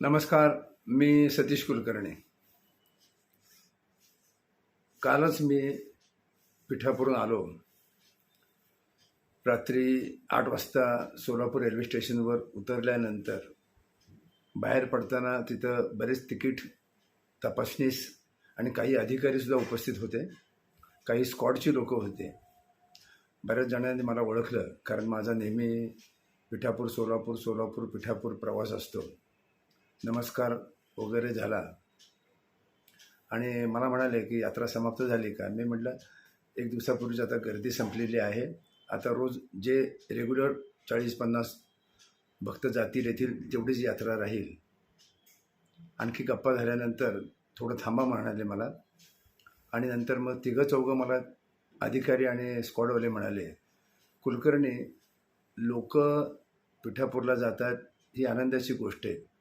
नमस्कार मी सतीश कुलकर्णी. कालच मी पिठापूरून आलो. रात्री आठ वाजता सोलापूर रेल्वे स्टेशनवर उतरल्यानंतर बाहेर पडताना तिथं बरेच तिकीट तपासणीस आणि काही अधिकारीसुद्धा उपस्थित होते. काही स्कॉडची लोक होते. बऱ्याच जणांनी मला ओळखलं कारण माझा नेहमी पिठापूर सोलापूर सोलापूर पिठापूर प्रवास असतो. नमस्कार वगैरे झाला. आणि मला म्हणाले की यात्रा समाप्त झाली का? मी म्हटलं एक दिवसापूर्वीच आता गर्दी संपलेली आहे. आता रोज जे रेग्युलर चाळीस पन्नास भक्त जातील येथील तेवढीच यात्रा राहील. आणखी गप्पा झाल्यानंतर थोडं थांबा म्हणाले मला. आणि नंतर मग तिघं चौघं मला अधिकारी आणि स्क्वॉडवाले म्हणाले कुलकर्णी लोक पिठापूरला जातात ही आनंदाची गोष्ट आहे.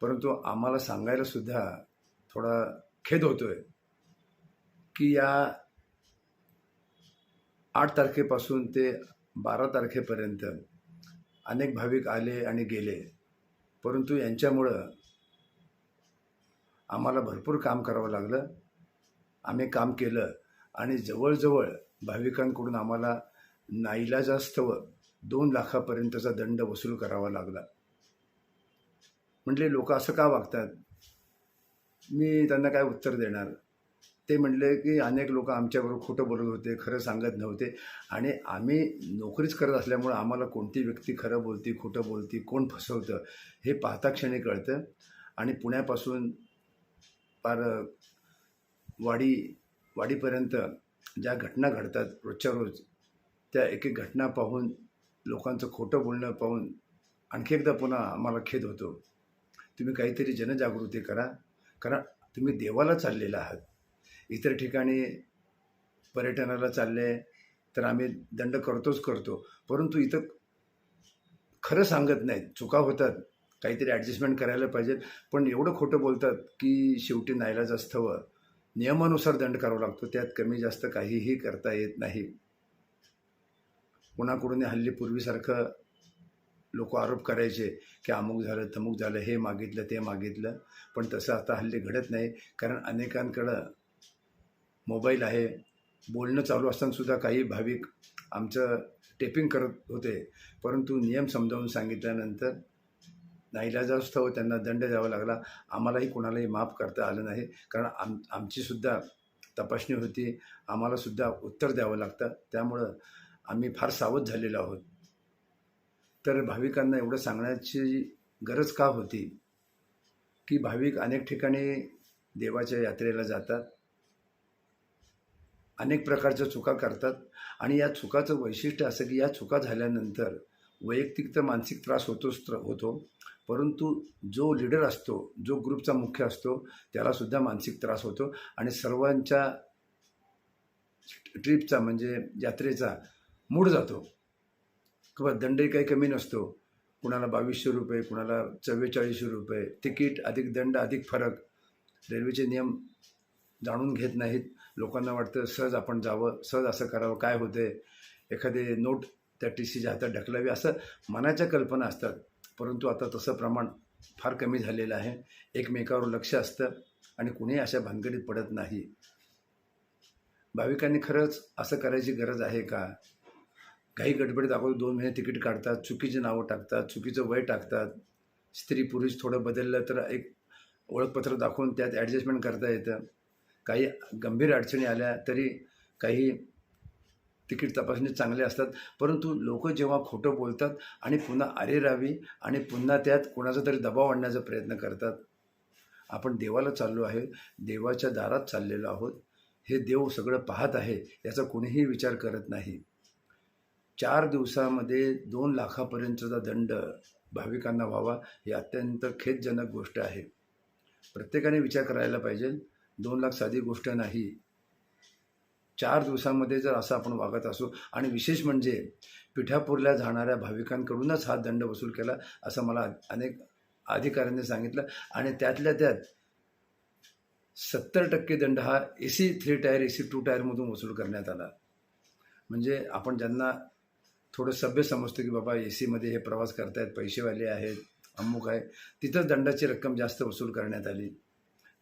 परंतु आम्हाला सांगायला सुद्धा थोडा खेद होतोय की या आठ तारखेपासून ते बारा तारखेपर्यंत अनेक भाविक आले आणि गेले. परंतु यांच्यामुळं आम्हाला भरपूर काम करावं लागलं. आम्ही काम केलं आणि जवळजवळ भाविकांकडून आम्हाला नाईलाजास्तव दोन लाखापर्यंतचा दंड वसूल करावा लागला. म्हटले लोक असं का वागतात मी त्यांना काय उत्तर देणार? ते म्हटले की अनेक लोक आमच्याबरोबर खोटं बोलत होते खरं सांगत नव्हते आणि आम्ही नोकरीच करत असल्यामुळं आम्हाला कोणती व्यक्ती खरं बोलती खोटं बोलती कोण फसवतं हे पाहता क्षणी कळतं आणि पुण्यापासून पार वाडी वाडीपर्यंत ज्या घटना घडतात रोजच्या रोज त्या एक एक घटना पाहून लोकांचं खोटं बोलणं पाहून आणखी एकदा पुन्हा आम्हाला खेद होतो. तुम्ही काहीतरी जनजागृती करा. कारण तुम्ही देवाला चाललेला आहात. इतर ठिकाणी पर्यटनाला चालले तर आम्ही दंड करतोच करतो. परंतु इथं खरं सांगत नाहीत. चुका होतात. काहीतरी ॲडजस्टमेंट करायला पाहिजेत पण एवढं खोटं बोलतात की शेवटी नाईलाज असतवं नियमानुसार दंड करावा लागतो. त्यात कमी जास्त काहीही करता येत नाही. कुणाकडून हल्ली पूर्वीसारखं लोक आरोप करायचे की अमुक झालं तमुक झालं हे मागितलं ते मागितलं. पण तसं आता हल्ली घडत नाही. कारण अनेकांकडं मोबाईल आहे. बोलणं चालू असतानासुद्धा काही भाविक आमचं टेपिंग करत होते. परंतु नियम समजावून सांगितल्यानंतर नाईलाजास्तव त्यांना दंड द्यावा लागला. आम्हालाही कोणालाही माफ करता आलं नाही. कारण आम आमचीसुद्धा तपासणी होती. आम्हालासुद्धा उत्तर द्यावं लागतं. त्यामुळं आम्ही फार सावध झालेलो आहोत. तर भाविकांना एवढं सांगण्याची गरज का होती? की भाविक अनेक ठिकाणी देवाच्या यात्रेला जातात. अनेक प्रकारच्या चुका करतात. आणि या चुकाचं वैशिष्ट्य असं की या चुका झाल्यानंतर वैयक्तिक तर मानसिक त्रास होतोच होतो. परंतु जो लीडर असतो जो ग्रुपचा मुख्य असतो त्यालासुद्धा मानसिक त्रास होतो. आणि सर्वांच्या ट्रिपचा म्हणजे यात्रेचा मूड जातो. किंवा दंडही काही कमी नसतो. कुणाला बावीसशे रुपये कुणाला चव्वेचाळीसशे रुपये. तिकीट अधिक दंड अधिक फरक. रेल्वेचे नियम जाणून घेत नाहीत. लोकांना वाटतं सहज आपण जावं सहज असं करावं काय होते एखादे नोट त्या टी सीच्या हातात ढकलावी असं मनाच्या कल्पना असतात. परंतु आता तसं प्रमाण फार कमी झालेलं आहे. एकमेकावर लक्ष असतं आणि कुणीही अशा भानगडीत पडत नाही. भाविकांनी खरंच असं करायची गरज आहे का? काही गडबडीत दाखवतो दोन महिने तिकीट काढतात चुकीची नावं टाकतात चुकीचं वय टाकतात स्त्री पुरुष थोडं बदललं तर एक ओळखपत्र दाखवून त्यात ॲडजस्टमेंट करता येतं. काही गंभीर अडचणी आल्या तरी काही तिकीट तपासणी चांगले असतात. परंतु लोक जेव्हा खोटं बोलतात आणि पुन्हा अरे रावी आणि पुन्हा त्यात कोणाचा तरी दबाव आणण्याचा प्रयत्न करतात. आपण देवाला चाललो आहे देवाच्या दारात चाललेलो आहोत. हे देव सगळं पाहत आहे याचा कोणीही विचार करत नाही. चार दिवसामध्ये दोन लाखापर्यंतचा दंड भाविकांना व्हावा ही अत्यंत खेदजनक गोष्ट आहे. प्रत्येकाने विचार करायला पाहिजे दोन लाख साधी गोष्ट नाही. चार दिवसामध्ये जर असं आपण वागत असू आणि विशेष म्हणजे पिठापूरला जाणाऱ्या भाविकांकडूनच हा दंड वसूल केला असं मला अनेक अधिकाऱ्यांनी सांगितलं. आणि त्यातल्या त्यात सत्तर टक्के दंड हा A C three tier A C two टायरमधून वसूल करण्यात आला. म्हणजे आपण ज्यांना थोडं सभ्य समजतो की बाबा ए सीमध्ये हे प्रवास करतायत पैसेवाले आहेत अमुक आहे. तिथंच दंडाची रक्कम जास्त वसूल करण्यात आली.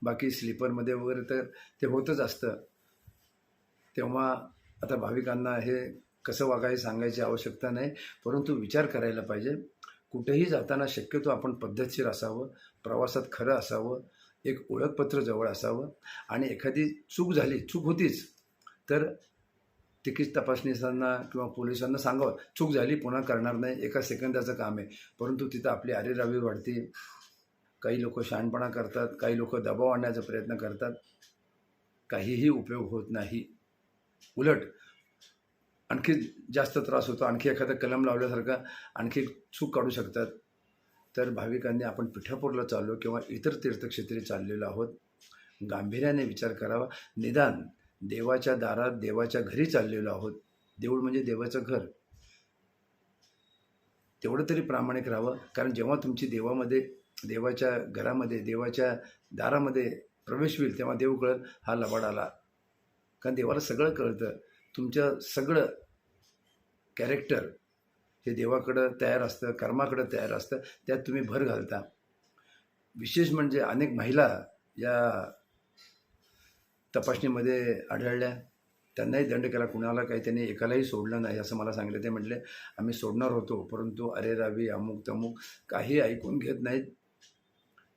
बाकी स्लीपरमध्ये वगैरे तर ते होतच असतं. तेव्हा आता भाविकांना हे कसं वागायचं सांगायची आवश्यकता नाही परंतु विचार करायला पाहिजे. कुठेही जाताना शक्यतो आपण पद्धतशीर असावं प्रवासात खरं असावं एक ओळखपत्र जवळ असावं आणि एखादी चूक झाली चूक होतीच तर तिकीट तपासणीसांना किंवा पोलिसांना सांगावं. चूक झाली पुन्हा करणार नाही. एका सेकंदाचं काम आहे. परंतु तिथं आपली आरेरावी वाढते. काही लोक शहाणपणा करतात. काही लोक दबाव आणण्याचा प्रयत्न करतात. काहीही उपयोग होत नाही. उलट आणखी जास्त त्रास होतो. आणखी एखादा कलम लावल्यासारखा आणखी चूक काढू शकतात. तर भाविकांनी आपण पिठापूरला चाललो किंवा इतर तीर्थक्षेत्री चाललेलो आहोत. गांभीर्याने विचार करावा. निदान देवाच्या दारात देवाच्या घरी चाललेलो आहोत. देऊळ म्हणजे देवाचं घर. तेवढं तरी प्रामाणिक राहावं. कारण जेव्हा तुमची देवामध्ये देवाच्या घरामध्ये देवाच्या दारामध्ये प्रवेश होईल तेव्हा देव कळत हा लबाड आला. कारण देवाला सगळं कळतं. तुमचं सगळं कॅरेक्टर हे देवाकडं तयार असतं कर्माकडं तयार असतं. त्यात तुम्ही भर घालता. विशेष म्हणजे अनेक महिला या तपासणीमध्ये आढळल्या. त्यांनाही दंड केला. कुणाला काही त्यांनी एकालाही सोडलं नाही असं मला सांगितलं ते म्हटले. आम्ही सोडणार होतो परंतु अरे रावी अमुक तमुक काही ऐकून घेत नाहीत.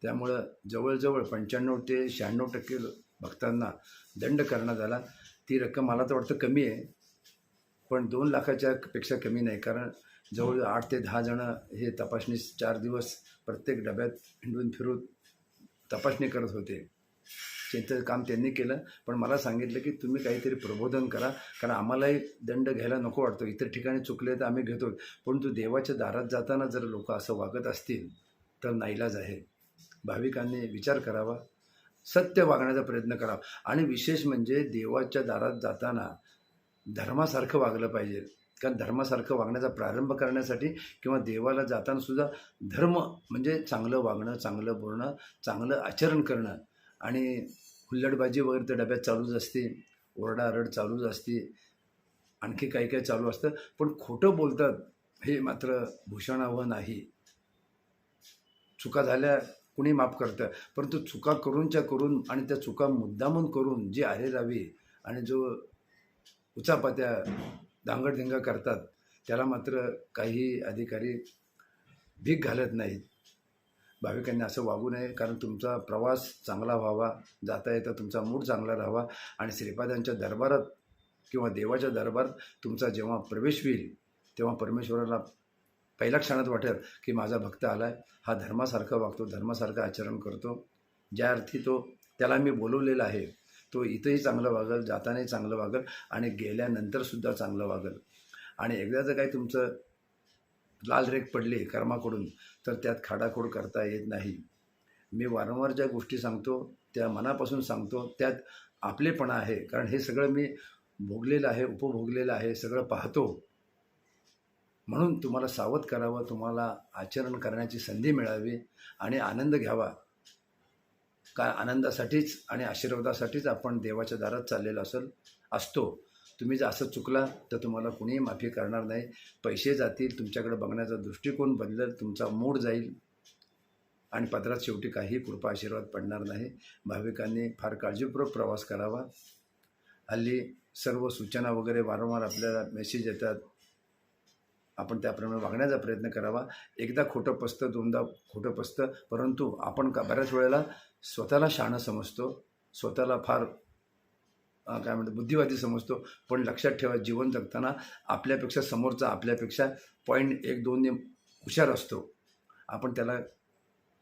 त्यामुळं जवळजवळ पंच्याण्णव ते शहाण्णव टक्के भक्तांना दंड करण्यात आला. ती रक्कम मला तर वाटतं कमी आहे पण दोन लाखाच्या पेक्षा कमी नाही कारण जवळ आठ ते दहा जणं हे तपासणी चार दिवस प्रत्येक डब्यात हिंडून फिरून तपासणी करत होते. त्यांचं काम त्यांनी केलं. पण मला सांगितलं की तुम्ही काहीतरी प्रबोधन करा. कारण आम्हालाही दंड घ्यायला नको वाटतो. इतर ठिकाणी चुकले तर आम्ही घेतो परंतु देवाच्या दारात जाताना जर लोक असं वागत असतील तर नाईलाज आहे. भाविकांनी विचार करावा. सत्य वागण्याचा प्रयत्न करावा. आणि विशेष म्हणजे देवाच्या दारात जाताना धर्मासारखं वागलं पाहिजे. कारण धर्मासारखं वागण्याचा प्रारंभ करण्यासाठी किंवा देवाला जाताना सुद्धा धर्म म्हणजे चांगलं वागणं चांगलं बोलणं चांगलं आचरण करणं आणि हुल्लडबाजी वगैरे त्या डब्यात चालूच असते ओरडाआरड चालूच असते आणखी काही काही चालू असतं. पण खोटं बोलतात हे मात्र भूषणावं नाही. चुका झाल्या कुणी माफ करतं? परंतु चुका करूनच्या करून आणि त्या चुका मुद्दामून करून जी आरेरावी आणि जो उचापात्या दांगडधिंगा करतात त्याला मात्र काही अधिकारी भीक घालत नाहीत. भाविकांनी असं वागू नये कारण तुमचा प्रवास चांगला व्हावा जाता येता तुमचा मूड चांगला राहावा आणि श्रीपादांच्या दरबारात किंवा देवाच्या दरबारात तुमचा जेव्हा प्रवेश होईल तेव्हा परमेश्वराला पहिल्या क्षणात वाटेल की माझा भक्त आला आहे हा धर्मासारखा वागतो धर्मासारखं आचरण करतो. ज्या अर्थी तो त्याला मी बोलवलेला आहे तो इथंही चांगलं वागल जातानाही चांगलं वागल आणि गेल्यानंतरसुद्धा चांगलं वागल. आणि एकदा जर काही तुमचं लाल रेख पडली कर्माकडून तर त्यात खाडाखोड करता येत नाही. मी वारंवार ज्या गोष्टी सांगतो त्या मनापासून सांगतो त्यात आपलेपणा आहे. कारण हे सगळं मी भोगलेलं आहे उपभोगलेलं आहे सगळं पाहतो. म्हणून तुम्हाला सावध करावं तुम्हाला आचरण करण्याची संधी मिळावी आणि आनंद घ्यावा. का आनंदासाठीच आणि आशीर्वादासाठीच आपण देवाच्या दारात चाललेलो असेल असतो. तुम्ही जर असं चुकला तर तुम्हाला कुणीही माफी करणार नाही. पैसे जातील तुमच्याकडे बघण्याचा दृष्टिकोन बदलेल तुमचा मूड जाईल. आणि पत्रात शेवटी काही कृपा आशीर्वाद पडणार नाही. भाविकांनी फार काळजीपूर्वक प्रवास करावा. हल्ली सर्व सूचना वगैरे वारंवार आपल्याला मेसेज येतात. आपण त्याप्रमाणे वागण्याचा प्रयत्न करावा. एकदा खोटं पसतं दोनदा खोटं पसतं. परंतु आपण का बऱ्याच वेळेला स्वतःला शहाणं समजतो. स्वतःला फार काय म्हणतो बुद्धिवादी समजतो. पण लक्षात ठेवा जीवन जगताना आपल्यापेक्षा समोरचा आपल्यापेक्षा पॉईंट एक दोन हुशार असतो. आपण त्याला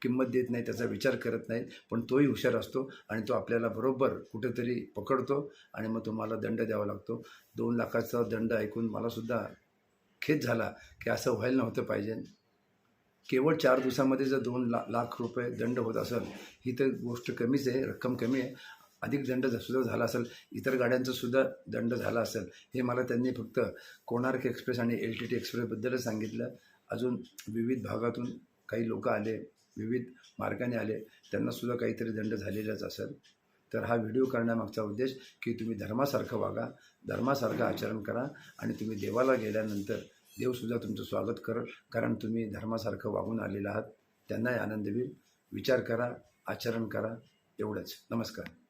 किंमत देत नाही त्याचा विचार करत नाही पण तोही हुशार असतो आणि तो आपल्याला बरोबर कुठेतरी पकडतो आणि मग तुम्हाला दंड द्यावा लागतो. दोन लाखाचा दंड ऐकून मलासुद्धा खेद झाला की असं व्हायला नव्हतं पाहिजे. केवळ चार दिवसामध्ये जर दोन ला लाख रुपये दंड होत असेल ही तर गोष्ट कमीच आहे रक्कम कमी आहे. अधिक दंड सुद्धा झाला असेल इतर गाड्यांचा सुद्धा दंड झाला असेल हे मला त्यांनी फक्त कोणार्क एक्सप्रेस आणि एल टी टी एक्सप्रेसबद्दलच सांगितलं. अजून विविध भागातून काही लोक आले विविध मार्गाने आले त्यांनासुद्धा काहीतरी दंड झालेलाच असेल. तर हा व्हिडिओ करण्यामागचा उद्देश की तुम्ही धर्मासारखं वागा धर्मासारखं आचरण करा आणि तुम्ही देवाला गेल्यानंतर देवसुद्धा तुमचं स्वागत कर कारण तुम्ही धर्मासारखं वागून आलेला आहात. त्यांनाही आनंद होईल. विचार करा आचरण करा. एवढंच. नमस्कार.